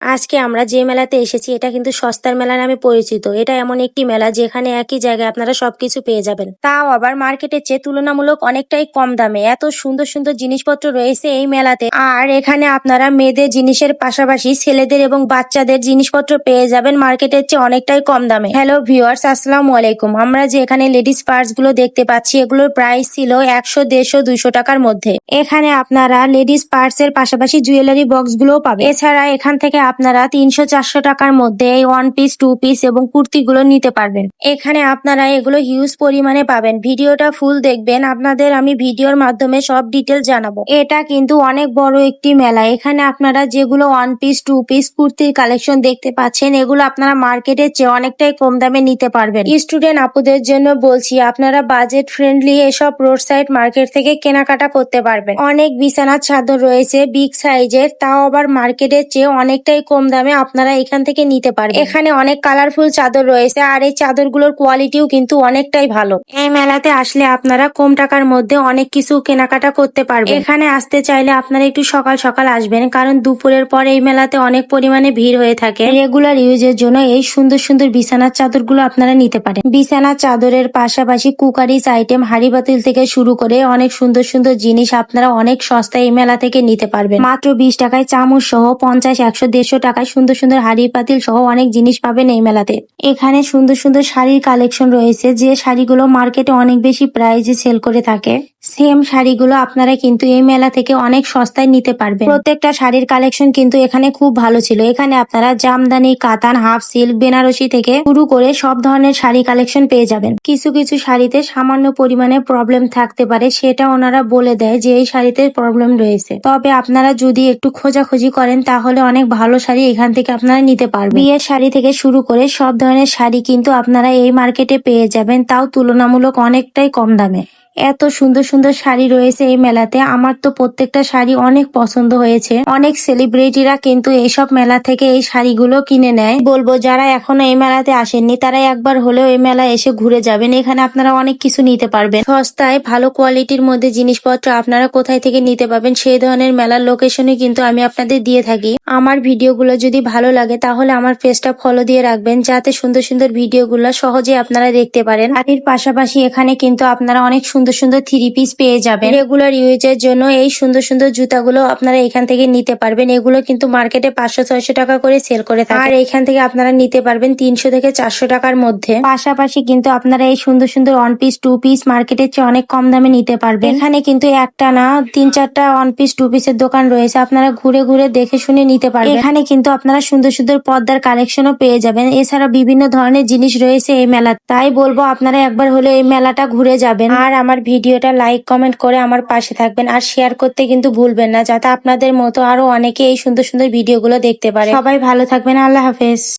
আজকে আমরা যে মেলাতে এসেছি, এটা কিন্তু সস্তার মেলা নামে পরিচিত। এটা এমন একটি মেলা যেখানে একই জায়গায় আপনারা সবকিছু পেয়ে যাবেন। তাও আবার মার্কেটের চেয়ে তুলনামূলক অনেকটাই কম দামে। এত সুন্দর সুন্দর জিনিসপত্র রয়েছে এই মেলাতে। আর এখানে আপনারা মেয়েদের জিনিসের পাশাপাশি ছেলেদের এবং বাচ্চাদের জিনিসপত্র পেয়ে যাবেন। মার্কেটের চেয়ে অনেকটাই কম দামে। হ্যালো ভিউয়ার্স, আসসালামু আলাইকুম। আমরা যে এখানে লেডিস পার্সগুলো দেখতে পাচ্ছি, এগুলোর প্রাইস ছিল একশো, দেড়শো, দুইশো টাকার মধ্যে। এখানে আপনারা লেডিস পার্স এর পাশাপাশি জুয়েলারি বক্সগুলো পাবেন। এছাড়া এখান থেকে আপনারা তিনশো চারশো টাকার মধ্যে এই ওয়ান পিস টু পিস এবং কুর্তিগুলো নিতে পারবেন। এখানে আপনারা এগুলো হিউজ পরিমাণে পাবেন। ভিডিওটা ফুল দেখবেন। আপনাদের আমি ভিডিওর মাধ্যমে সব ডিটেল জানাব। এটা কিন্তু অনেক বড় একটি মেলা। এখানে আপনারা যেগুলো ওয়ান পিস টু পিস কুর্তির কালেকশন দেখতে পাচ্ছেন, এগুলো আপনারা মার্কেটের চেয়ে অনেকটাই কম দামে নিতে পারবেন। স্টুডেন্ট আপুদের জন্য বলছি, আপনারা বাজেট ফ্রেন্ডলি এসব রোড সাইড মার্কেট থেকে কেনাকাটা করতে পারবেন। অনেক বিছানার চাদর রয়েছে বিগ সাইজের তাও আবার মার্কেটের চেয়ে অনেকটাই কম দামে আপনারা এখান থেকে নিতে পারবেন। এখানে অনেক কালারফুল চাদর রয়েছে আর এই চাদরগুলোর কোয়ালিটিও কিন্তু অনেকটাই ভালো। এই মেলাতে আসলে আপনারা কম টাকার মধ্যে অনেক কিছু কেনাকাটা করতে পারবেন। এখানে আসতে চাইলে আপনারা একটু সকাল সকাল আসবেন, কারণ দুপুরের পর এই মেলাতে অনেক পরিমাণে ভিড় হয়ে থাকে। রেগুলার ইউজের জন্য এই সুন্দর সুন্দর বিছানার চাদরগুলো আপনারা নিতে পারেন। বিছানার চাদরের পাশাপাশি কুকারিজ আইটেম হাড়ি বাতিল থেকে শুরু করে অনেক সুন্দর সুন্দর জিনিস আপনারা অনেক সস্তায় এই মেলা থেকে নিতে পারবেন। মাত্র বিশ টাকায় চামচ সহ পঞ্চাশ, একশো, দেড়শো টাকায় সুন্দর সুন্দর হাড়ি পাতিল সহ অনেক জিনিস পাবেন এই মেলাতে। এখানে সুন্দর সুন্দর শাড়ির কালেকশন রয়েছে, যে শাড়িগুলো মার্কেটে অনেক বেশি প্রাইজে সেল করে থাকে। সেম শাড়িগুলো আপনারা কিন্তু এই মেলা থেকে অনেক সস্তায় নিতে পারবেন। প্রত্যেকটা শাড়ির কালেকশন কিন্তু এখানে খুব ভালো ছিল। এখানে আপনারা জামদানি, কাতান হাফ সিল্ক বেনারসি থেকে শুরু করে সব ধরনের শাড়ি কালেকশন পেয়ে যাবেন। কিছু কিছু শাড়িতে সামান্য পরিমাণে প্রবলেম থাকতে পারে, সেটা ওনারা বলে দেয় যে এই শাড়িতে প্রবলেম রয়েছে। তবে আপনারা যদি একটু খোঁজাখুঁজি করেন, তাহলে অনেক ভালো শাড়ি এখান থেকে আপনারা নিতে পারবেন। বিয়ের শাড়ি থেকে শুরু করে সব ধরনের শাড়ি কিন্তু আপনারা এই মার্কেটে পেয়ে যাবেন। তাও তুলনামূলক অনেকটাই কম দামে। এত সুন্দর সুন্দর শাড়ি রয়েছে এই মেলাতে। আমার তো প্রত্যেকটা শাড়ি অনেক পছন্দ হয়েছে। অনেক সেলিব্রিটিরা কিন্তু এইসব মেলা থেকে এই শাড়িগুলো কিনে নেয়। বলব, যারা এখনও এই মেলাতে আসেননি তারা একবার হলেও এই মেলা এসে ঘুরে যাবেন। এখানে আপনারা অনেক কিছু নিতে পারবেন। সস্তায়, ভালো কোয়ালিটির মধ্যে জিনিসপত্র আপনারা কোথায় থেকে নিতে পারবেন সেই ধরনের মেলার লোকেশনই কিন্তু আমি আপনাদের দিয়ে থাকি। আমার ভিডিওগুলো যদি ভালো লাগে, তাহলে আমার পেজটা ফলো দিয়ে রাখবেন, যাতে সুন্দর সুন্দর ভিডিওগুলো সহজে আপনারা দেখতে পারেন। আর এর পাশাপাশি এখানে কিন্তু আপনারা অনেক সুন্দর সুন্দর সুন্দর থ্রি পিস পেয়ে যাবেন। রেগুলার ইউজের জন্য এই সুন্দর সুন্দর জুতাগুলো আপনারা এখান থেকে নিতে পারবেন। এগুলো কিন্তু মার্কেটে পাঁচশো, ছয়শো টাকা করে সেল করে থাকে। আর এখান থেকে আপনারা নিতে পারবেন তিনশো থেকে চারশো টাকার মধ্যে। পাশাপাশি কিন্তু আপনারা এই সুন্দর সুন্দর ওয়ান পিস টু পিস মার্কেটের চেয়ে অনেক কম দামে নিতে পারবেন। এখানে কিন্তু একটা না, তিন চারটা ওয়ান পিস টু পিসের দোকান রয়েছে। আপনারা ঘুরে ঘুরে দেখে শুনে নিতে পারবেন। এখানে কিন্তু আপনারা সুন্দর সুন্দর পর্দার কালেকশনও পেয়ে যাবেন। এছাড়া বিভিন্ন ধরনের জিনিস রয়েছে এই মেলা তাই বলব আপনারা একবার হলে এই মেলাটা ঘুরে যাবেন। আর আমার ভিডিওটা লাইক কমেন্ট করে আমার পাশে থাকবেন আর শেয়ার করতে কিন্তু ভুলবেন না, যাতে আপনাদের মতো আরও অনেকে এই সুন্দর সুন্দর ভিডিওগুলো দেখতে পারে। সবাই ভালো থাকবেন, আল্লাহ হাফেজ।